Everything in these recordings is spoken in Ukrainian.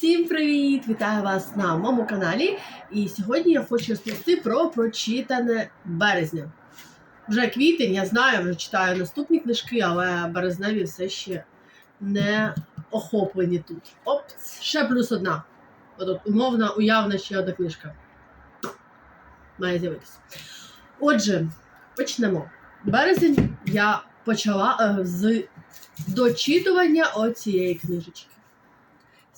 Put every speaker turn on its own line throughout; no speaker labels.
Всім привіт! Вітаю вас на моєму каналі. І сьогодні я хочу розповісти про прочитане березня. Вже квітень, я знаю, вже читаю наступні книжки, але березневі все ще не охоплені тут. Оп, ще плюс одна. От, умовна, уявна ще одна книжка. Має з'явитися. Отже, почнемо. Березень я почала е, з дочитування оцієї книжечки.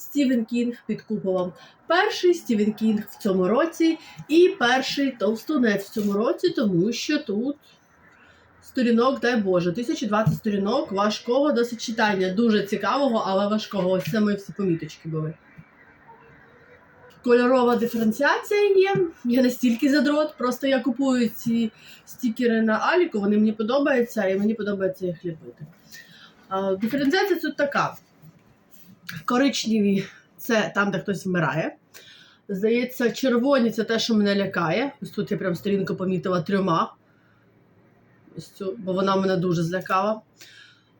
Стівен Кінг під куполом. Перший Стівен Кінг в цьому році і перший товстунець в цьому році, тому що тут сторінок, дай Боже, 1020 сторінок важкого досить читання. Дуже цікавого, але важкого. Ось мої всі поміточки були. Кольорова диференціація є. Я не стільки задрот, просто я купую ці стікери на Аліку, вони мені подобаються, і мені подобається їх ліпити. Диференціація тут така. Коричневі це там, де хтось вмирає. Здається, червоні це те, що мене лякає. Ось тут я прям сторінку помітила трьома. Ось цю, бо вона мене дуже злякала.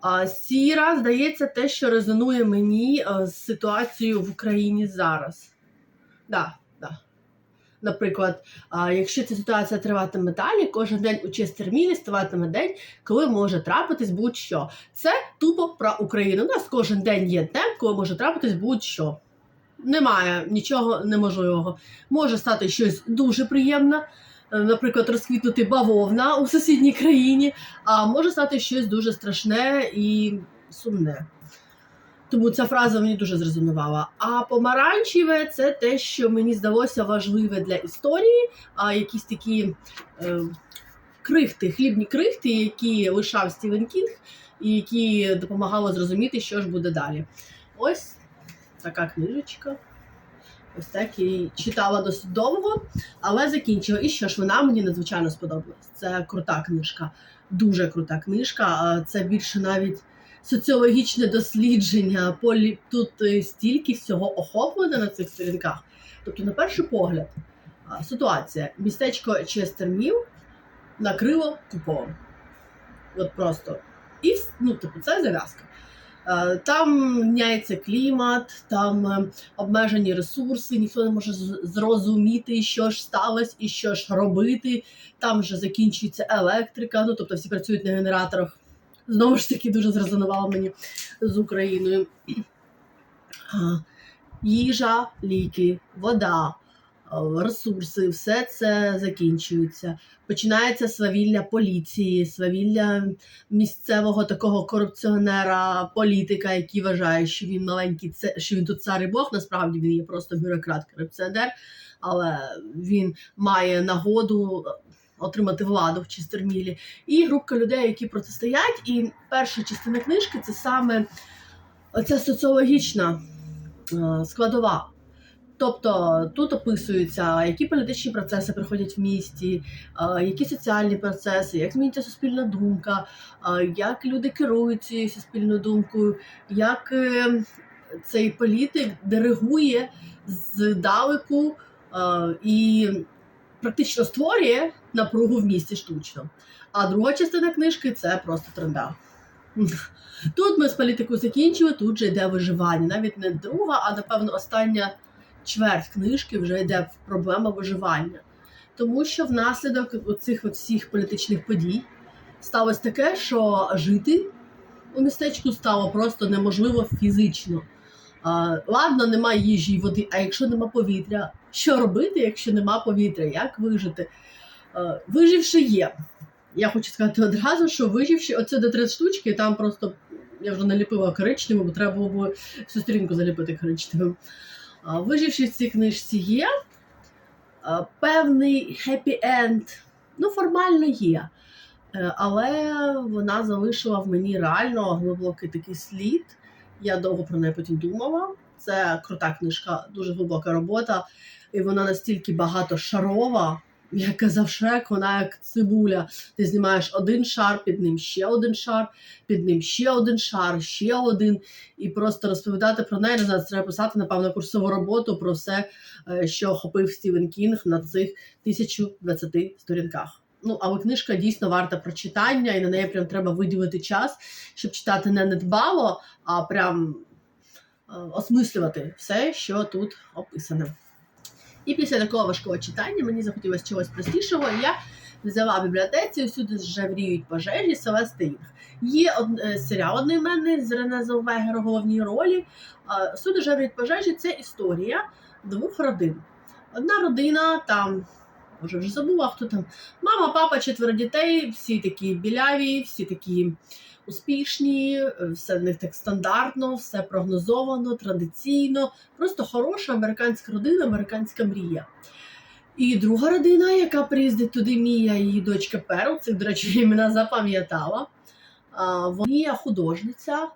А сіра, здається, те, що резонує мені а, з ситуацією в Україні зараз. Да. Наприклад, якщо ця ситуація триватиме далі, кожен день у Честермілі ставатиме день, коли може трапитись будь-що. Це тупо про Україну. У нас кожен день є днем, коли може трапитись будь-що. Немає нічого неможливого. Може стати щось дуже приємне, е, наприклад, розквітнути бавовна у сусідній країні, а може стати щось дуже страшне і сумне. Тому ця фраза мені дуже зрезонувала. А помаранчеве це те, що мені здалося важливе для історії, а якісь такі е, крихти, хлібні крихти, які лишав Стівен Кінг, і які допомагали зрозуміти, що ж буде далі. Ось така книжечка. Ось так і читала досить довго, але закінчила. І що ж вона мені надзвичайно сподобалась. Це крута книжка, дуже крута книжка. Це більше навіть соціологічне дослідження. Полі тут е, стільки всього охоплено на цих сторінках. Тобто, на перший погляд, ситуація: містечко Честерміл накрило куполом. От просто. І ну, типу, це зав'язка. Там міняється клімат, там е, обмежені ресурси, ніхто не може зрозуміти, що ж сталося і що ж робити. Там вже закінчується електрика, ну тобто всі працюють на генераторах. Знову ж таки, дуже зрезонувало мені з Україною. Їжа, ліки, вода, ресурси, все це закінчується. Починається свавілля поліції, свавілля місцевого такого корупціонера, політика, який вважає, що він маленький, що він тут цар і Бог. Насправді він є просто бюрократ, корупціонер, але він має нагоду отримати владу в Чистермілі. І групка людей, які протистоять. І перша частина книжки це саме ця соціологічна е, складова. Тобто тут описуються, які політичні процеси проходять в місті, е, які соціальні процеси, як змінюється суспільна думка, е, як люди керують цією суспільною думкою, як цей політик диригує здалеку і практично створює напругу в місті штучно. А друга частина книжки це просто тренда. Тут ми з політикою закінчили, тут же йде виживання. Навіть не друга, а напевно остання чверть книжки вже йде проблема виживання. Тому що внаслідок цих всіх політичних подій сталося таке, що жити у містечку стало просто неможливо фізично. Ладно, немає їжі і води, а якщо нема повітря, що робити, якщо нема повітря? Як вижити? Виживши є. Я хочу сказати одразу, що виживши оце до три штучки, там просто я вже наліпила коричневим, бо треба було всю сторінку заліпити коричневим. Виживши в цій книжці є, певний хеппі-енд, ну, формально є. Е, Але вона залишила в мені реально глибокий такий слід. Я довго про неї потім думала. Це крута книжка, дуже глибока робота, і вона настільки багатошарова. Як казав Шрек, вона як цибуля. Ти знімаєш один шар, під ним ще один шар, під ним ще один шар, ще один. І просто розповідати про неї не знаю, треба писати, напевно, курсову роботу про все, е, що охопив Стівен Кінг на цих 1020 сторінках. Ну, але книжка дійсно варта прочитання, і на неї прям треба виділити час, щоб читати не недбало, а прям осмислювати все, що тут описане. І після такого важкого читання мені захотілося чогось простішого. і Я взяла бібліотеці усюди жавріють пожежі Селестинг. Є од... е, серіал одноіменний з Рене Зелвегер у головній ролі. А, Всюди жавріють пожежі це історія двох родин. Одна родина там. Може, вже забула, хто там. Мама, папа, четверо дітей, всі такі біляві, всі такі успішні, все в них так стандартно, все прогнозовано, традиційно. Просто хороша американська родина, американська мрія. І друга родина, яка приїздить туди, Мія, її дочка Перл, це, до речі, імена запам'ятала. Вона художниця,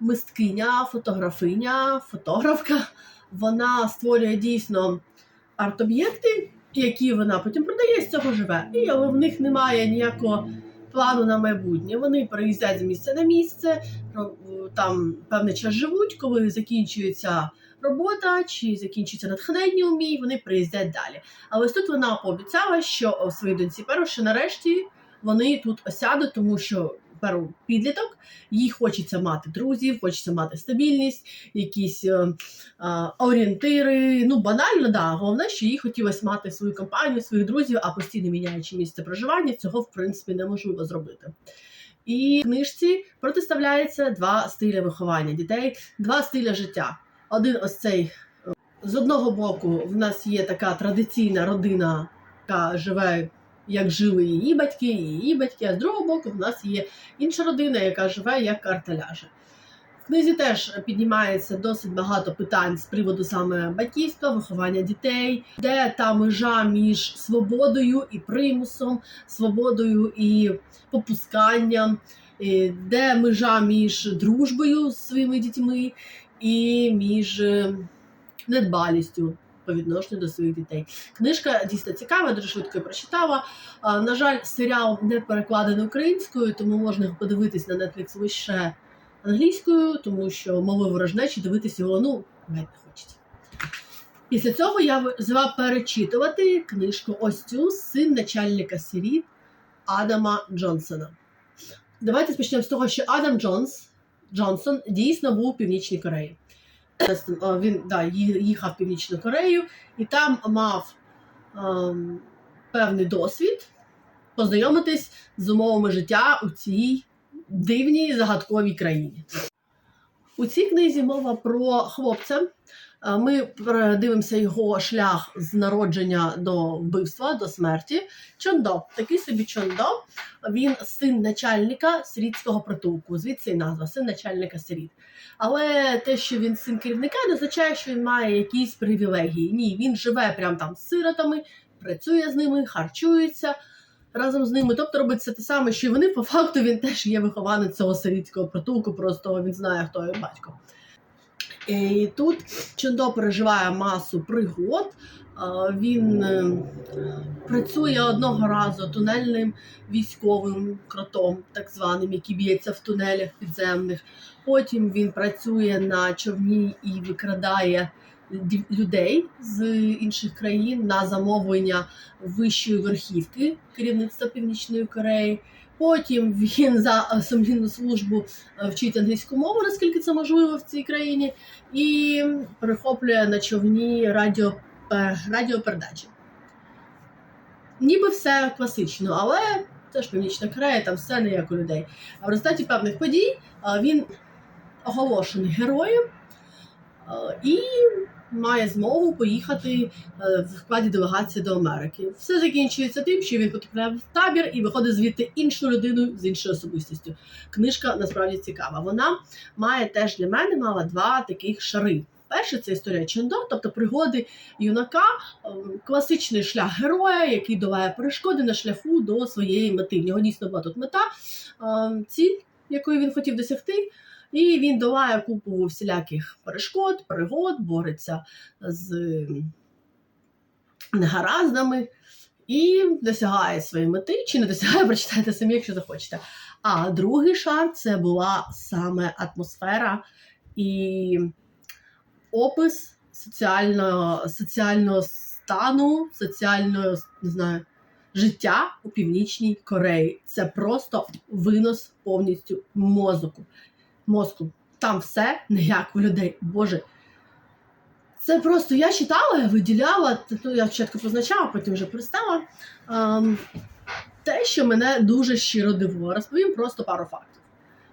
мисткиня, фотографиня, фотографка. Вона створює дійсно арт-об'єкти, які вона потім продає, з цього живе. І але в них немає ніякого плану на майбутнє. Вони переїздять з місця на місце, там певний час живуть, коли закінчується робота чи закінчується натхнення у мій, вони приїздять далі. Але ось тут вона пообіцяла, що своїй доньці Перу, що нарешті вони тут осядуть, тому що Перу підліток, їй хочеться мати друзів, хочеться мати стабільність, якісь е, е, орієнтири. Ну, банально, да. Головне, що їй хотілося мати свою компанію, своїх друзів, а постійно міняючи місце проживання, цього в принципі неможливо зробити. І в книжці протиставляється два стилі виховання дітей, два стилі життя. Один ось цей е, з одного боку, в нас є така традиційна родина, яка живе, як жили її батьки, її батьки. А з другого боку, в нас є інша родина, яка живе як картеляжа. В книзі теж піднімається досить багато питань з приводу саме батьківства, виховання дітей, де та межа між свободою і примусом, свободою і попусканням, де межа між дружбою з своїми дітьми і між е, недбалістю по відношенню до своїх дітей. Книжка дійсно цікава, дуже швидко прочитала. На жаль, серіал не перекладений українською, тому можна подивитись на Netflix лише англійською, тому що мови ворожнечі дивитися його ну навіть не хочеться. Після цього я взяла перечитувати книжку ось цю син начальника сиріт Адама Джонсона. Давайте почнемо з того, що Адам Джонс Джонсон дійсно був у Північній Кореї. Він да, їхав в Північну Корею і там мав ем, певний досвід познайомитись з умовами життя у цій дивній загадковій країні. У цій книзі мова про хлопця. Е, Ми дивимося його шлях з народження до вбивства, до смерті. Чондо, такий собі Чондо. Він син начальника сирітського притулку, звідси і назва син начальника сиріт. Але те, що він син керівника, не означає, що він має якісь привілегії. Ні, він живе прямо там з сиротами, працює з ними, харчується разом з ними. Тобто робить все те саме, що й вони. По факту він теж є вихованець цього сирітського притулку, просто він знає, хто його батько. І тут Чондо переживає масу пригод. Він е, працює одного разу тунельним військовим кротом, так званим, який б'ється в тунелях підземних. Потім він працює на човні і викрадає людей з інших країн на замовлення вищої верхівки керівництва Північної Кореї. Потім він за сумлінну службу е, вчить англійську мову, наскільки це можливо в цій країні, і перехоплює на човні радіо, е, радіопередачі. Ніби все класично, але це ж Північна Корея, там все не як у людей. А в результаті певних подій е, він оголошений героєм е, і має змогу поїхати е, в складі делегації до Америки. Все закінчується тим, що він потрапляє в табір і виходить звідти іншою людиною з іншою особистістю. Книжка насправді цікава. Вона має теж для мене мала два таких шари. Перше це історія Чондо, тобто пригоди юнака, ем, класичний шлях героя, який долає перешкоди на шляху до своєї мети. В нього дійсно була тут мета, ем, ціль, якої він хотів досягти. І він долає купу всіляких перешкод, пригод, бореться з негараздами і досягає своєї мети. Чи не досягає, прочитайте самі, якщо захочете. А другий шар це була саме атмосфера і опис соціального, соціального стану, соціального не знаю, життя у Північній Кореї. Це просто винос повністю мозку. Мозку. там все не як у людей. Боже. Це просто я читала, виділяла, ну, я спочатку позначала, потім вже перестала. Ем, те, що мене дуже щиро дивує, розповім просто пару фактів.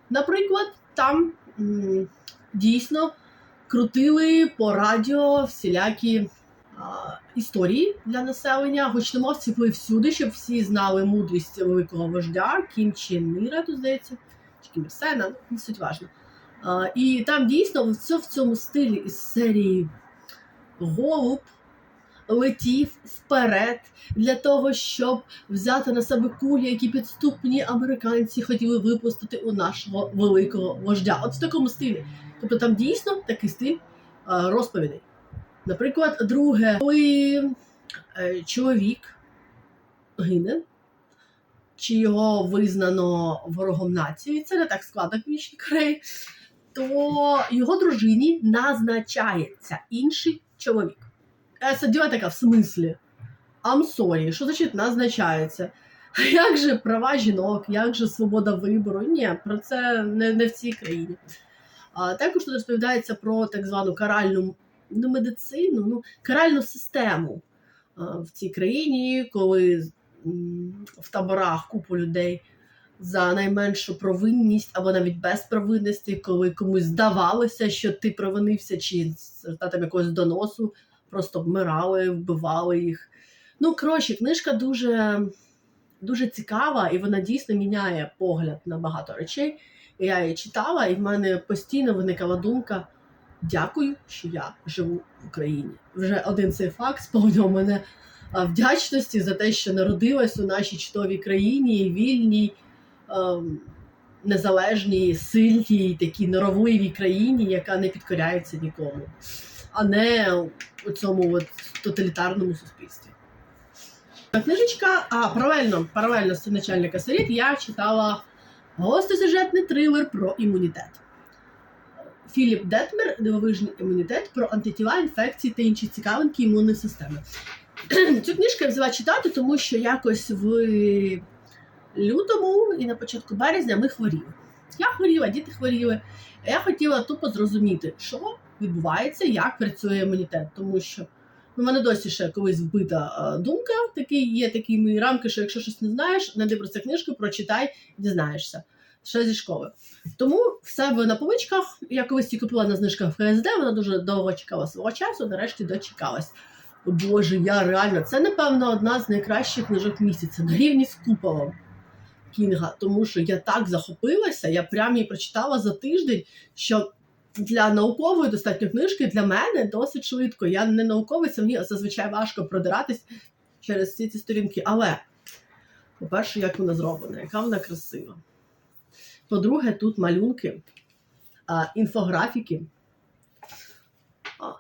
Наприклад, там м, дійсно крутили по радіо всілякі а, історії для населення. Гучномовці були всюди, щоб всі знали мудрість великого вождя Кім Чен Іра, тут здається, Ір Сена, ну, не суть важно. І там дійсно все в цьому стилі із серії Голуб летів вперед для того, щоб взяти на себе кулі, які підступні американці хотіли випустити у нашого великого вождя. От в такому стилі. Тобто там дійсно такий стиль розповідей. Наприклад, друге, коли е, чоловік гине, чи його визнано ворогом нації, це не так складно в Північній Кореї, то його дружині назначається інший чоловік. Я така в смислі. I'm sorry, що значить назначається? Як же права жінок, як же свобода вибору? Ні, про це не, не в цій країні. А також тут розповідається про так звану каральну ну, медицину, ну, каральну систему а, в цій країні, коли в таборах купу людей за найменшу провинність або навіть без провинності, коли комусь здавалося, що ти провинився, чи з результатом якогось доносу просто вмирали, вбивали їх. Ну, коротше, книжка дуже, дуже цікава, і вона дійсно міняє погляд на багато речей. Я її читала, і в мене постійно виникала думка: дякую, що я живу в Україні. Вже один цей факт сповнював мене вдячності за те, що народилась у нашій чудовій країні, вільній, ем, незалежній, сильній, такій норовливій країні, яка не підкоряється нікому, а не у цьому от тоталітарному суспільстві. Книжечка, а паралельно, паралельно з начальника Сиріт я читала гостросюжетний трилер про імунітет. Філіп Детмер Дивовижний імунітет про антитіла, інфекції та інші цікавинки імунної системи. Цю книжку я взяла читати, тому що якось в лютому і на початку березня ми хворіли. Я хворіла, діти хворіли. Я хотіла тупо зрозуміти, що відбувається, як працює імунітет, тому що ну, в мене досі ще колись вбита думка. Такий є такі мої рамки, що якщо щось не знаєш, знайди про це книжку, прочитай, дізнаєшся. Ще зі школи. Тому все в на поличках, я колись купила на знижках в КСД, вона дуже довго чекала свого часу, нарешті дочекалась. Боже, я реально, це, напевно, одна з найкращих книжок місяця на рівні з куполом Кінга, тому що я так захопилася, я прям її прочитала за тиждень, що для наукової достатньо книжки для мене досить швидко. Я не науковиця, мені зазвичай важко продиратись через всі ці сторінки. Але, по-перше, як вона зроблена, яка вона красива. По-друге, тут малюнки, інфографіки.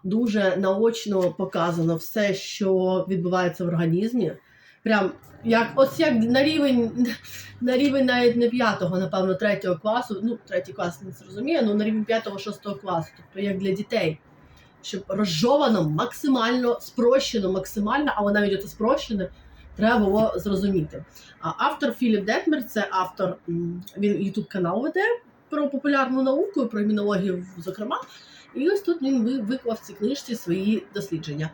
Дуже наочно показано все, що відбувається в організмі. Прям як ось як на рівень, на рівень навіть не п'ятого, напевно, третього класу. Ну, третій клас не зрозуміє, але на рівень п'ятого, шостого класу, тобто як для дітей. Щоб розжовано, максимально спрощено, максимально, але навіть це спрощене, треба було зрозуміти. А автор Філіп Детмер це автор, він ютуб канал веде про популярну науку, про імунологію, зокрема. І ось тут він виклав в цій книжці свої дослідження.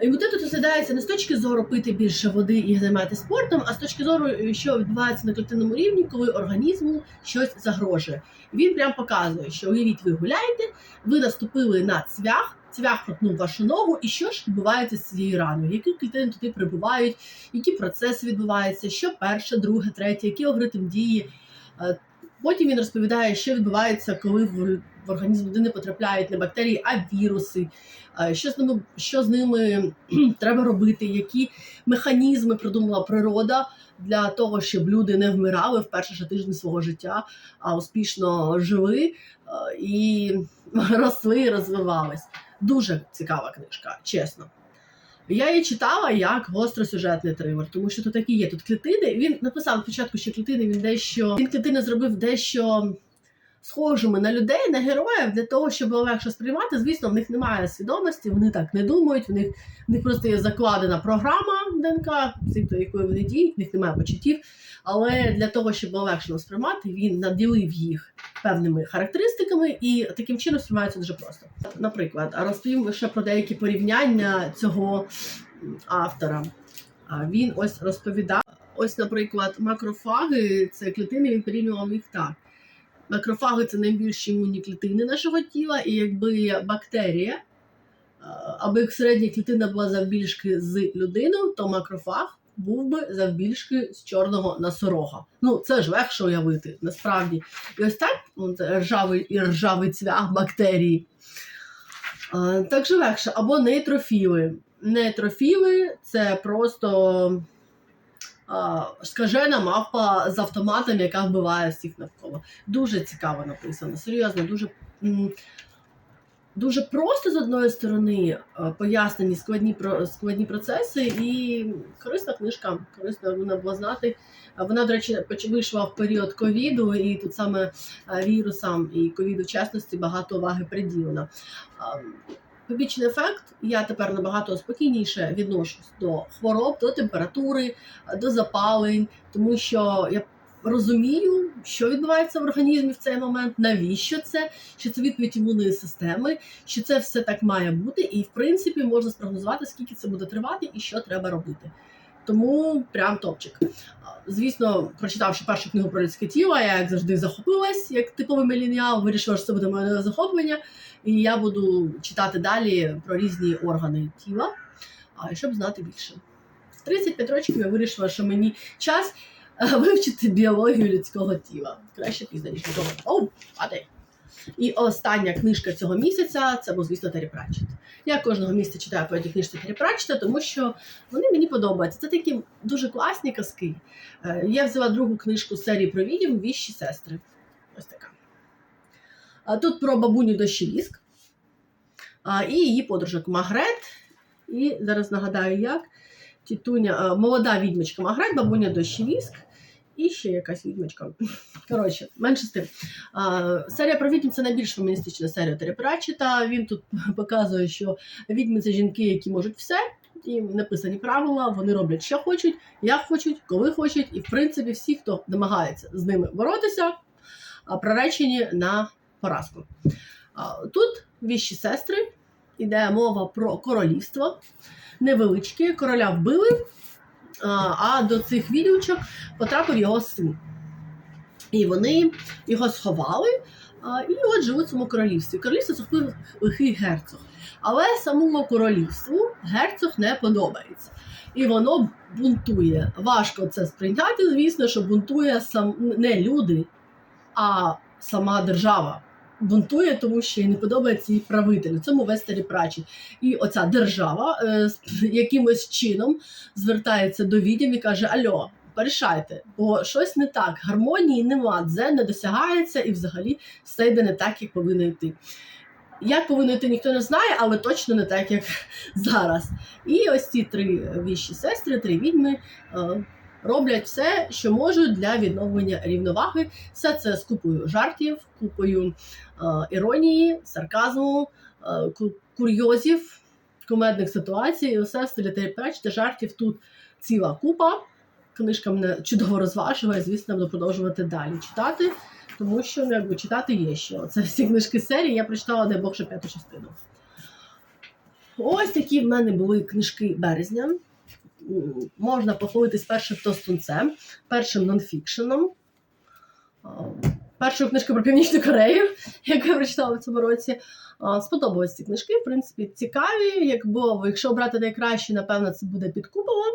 Імунітет тут розглядається не з точки зору пити більше води і займатися спортом, а з точки зору, що відбувається на клітинному рівні, коли організму щось загрожує. Він прям показує, що уявіть, ви гуляєте, ви наступили на цвях, цвях проткнув вашу ногу, і що ж відбувається з цією раною? Які клітини туди прибувають, які процеси відбуваються, що перше, друге, третє, який алгоритм дії. Потім він розповідає, що відбувається, коли в, в організм людини потрапляють не бактерії, а віруси, е, що з ними, що з ними треба робити, які механізми придумала природа для того, щоб люди не вмирали в перші тижні свого життя, а успішно жили е, і росли, розвивались. Дуже цікава книжка, чесно. Я її читала як гостросюжетний трилер, тому що тут такі є. Тут клітини. Він написав спочатку, що клітини він дещо він клітини зробив дещо схожими на людей, на героїв, для того, щоб було легше сприймати. Звісно, в них немає свідомості, вони так не думають. В них в них просто є закладена програма ДНК, до якої вони діють, в них немає почуттів. Але для того, щоб було легше сприймати, він наділив їх певними характеристиками, і таким чином сприймається дуже просто. Наприклад, розповім лише про деякі порівняння цього автора. Він ось розповідав. Ось, наприклад, макрофаги це клітини, він порівнював їх так. Макрофаги це найбільші імунні клітини нашого тіла, і якби бактерія, аби середня клітина була завбільшки з людину, то макрофаг був би завбільшки з чорного носорога. Ну, це ж легше уявити, насправді. І ось так ржавий і ржавий цвях бактерії. А, так же легше. Або нейтрофіли. Нейтрофіли це просто скажена мавпа з автоматом, яка вбиває всіх навколо. Дуже цікаво написано. Серйозно, дуже. Дуже просто з одної сторони е, пояснені складні складні процеси, і корисна книжка, корисно вона була знати. Вона, до речі, вийшла в період ковіду, і тут саме е, вірусам і ковіду в частності багато уваги приділено. Побічний ефект, я тепер набагато спокійніше відношусь до хвороб, до температури, до запалень, тому що я розумію, що відбувається в організмі в цей момент, навіщо це, що це відповідь імунної системи, що це все так має бути, і в принципі можна спрогнозувати, скільки це буде тривати і що треба робити. Тому прям топчик. Звісно, прочитавши першу книгу про людське тіло, я як завжди захопилась, як типовий мелініал, вирішила, що це буде моє захоплення, і я буду читати далі про різні органи тіла, щоб знати більше. В 35 років я вирішила, що мені час вивчити біологію людського тіла. Краще пізно, ніж ніколи. Оу, падай! І остання книжка цього місяця це був, звісно, Террі Пратчет. Я кожного місяця читаю по одній книжці Террі Пратчета, тому що вони мені подобаються. Це такі дуже класні казки. Е, Я взяла другу книжку з серії про відьм Віщі сестри. Ось така. Тут про бабуню дощеліск і її подружок Магрет. І зараз нагадаю, як тітуня, е, молода відьмочка Магрет, бабуня дощеліск. І ще якась відьмочка. Коротше, менше з тим. А, серія про відьм це найбільш феміністична серія Террі Пратчета. Він тут показує, що відьми це жінки, які можуть все. Їм написані правила, вони роблять, що хочуть, як хочуть, коли хочуть, і в принципі всі, хто намагається з ними боротися, а, приречені на поразку. Тут віщі сестри, іде мова про королівство невеличке, короля вбили, а, до цих відьмочок потрапив його син. І вони його сховали, і от живуть в цьому королівстві. Королівство захопив лихий герцог. Але самому королівству герцог не подобається. І воно бунтує. Важко це сприйняти, звісно, що бунтує сам не люди, а сама держава. Бунтує, тому що їй не подобається її правитель. Цьому вестері прачі. І оця держава е, якимось чином звертається до відьм і каже: Альо, порішайте, бо щось не так, гармонії нема, дзен не досягається, і взагалі все йде не так, як повинно йти. Як повинно йти, ніхто не знає, але точно не так, як зараз. І ось ці три віщі сестри, три відьми. е, Роблять все, що можуть для відновлення рівноваги. Все це з купою жартів, купою іронії, сарказму, е, курйозів, кумедних ситуацій. І усе в стилі Пратчета, жартів тут ціла купа. Книжка мене чудово розважує, звісно, буду продовжувати далі читати, тому що ну, якби читати є що. Це всі книжки серії, я прочитала дай Бог ще п'яту частину. Ось такі в мене були книжки березня. Можна похвалитись першим тостунцем, першим нонфікшеном. А, Першою книжкою про Північну Корею, яку я прочитала в цьому році. Сподобались ці книжки, в принципі, цікаві. Якби, якщо обрати найкраще, напевно, це буде під куполом.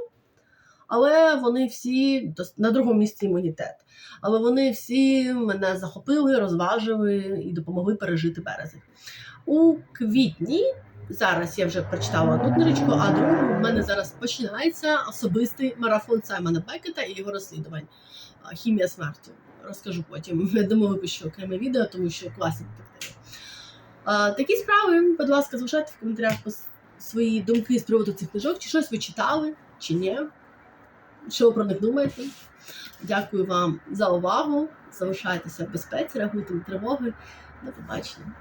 Але вони всі на другому місці імунітет. Але вони всі мене захопили, розважили і допомогли пережити березень. У квітні зараз я вже прочитала одну книжечку, а другу в мене зараз починається особистий марафон Саймона Бекета і його розслідувань. Хімія смерті. Розкажу потім. Я думаю, випущу окреме відео, тому що класні детективи. Такі справи, будь ласка, залишайте в коментарях свої думки з приводу цих книжок, чи щось ви читали, чи ні. Що ви про них думаєте? Дякую вам за увагу. Залишайтеся в безпеці, реагуйте на тривоги. До побачення.